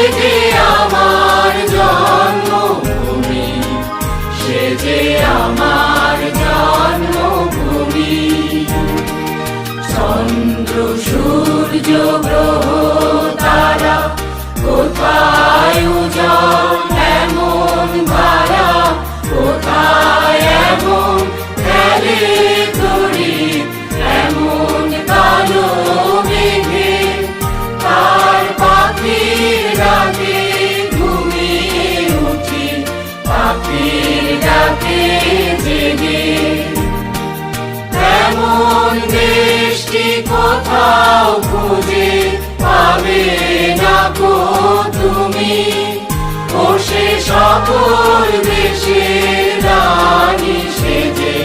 Didi. কোথাও খুঁজে পাবে না গো তুমি। ও সে সকল দেশে রানী সেজে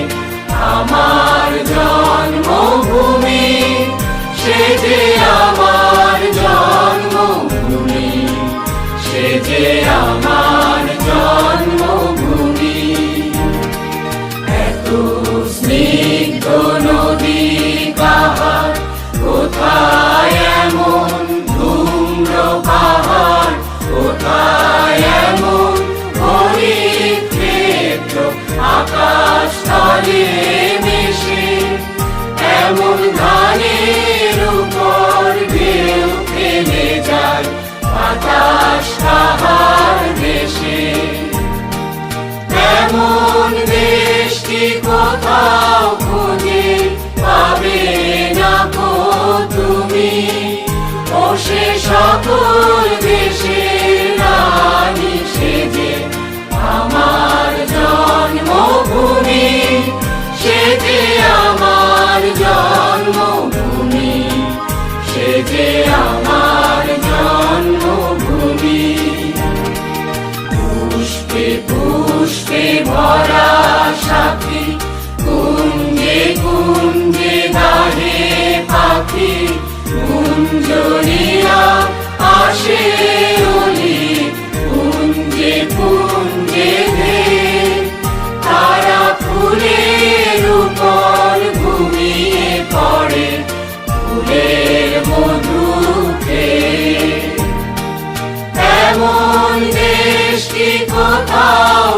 আমার জন্মভূমি সেজে ভোর বেশে ভাসে অলি পুঞ্জে পুঞ্জে ধে তারা ঘুমিয়ে পড়ে ফুলের মধুকে এমন দেশটি কোথাও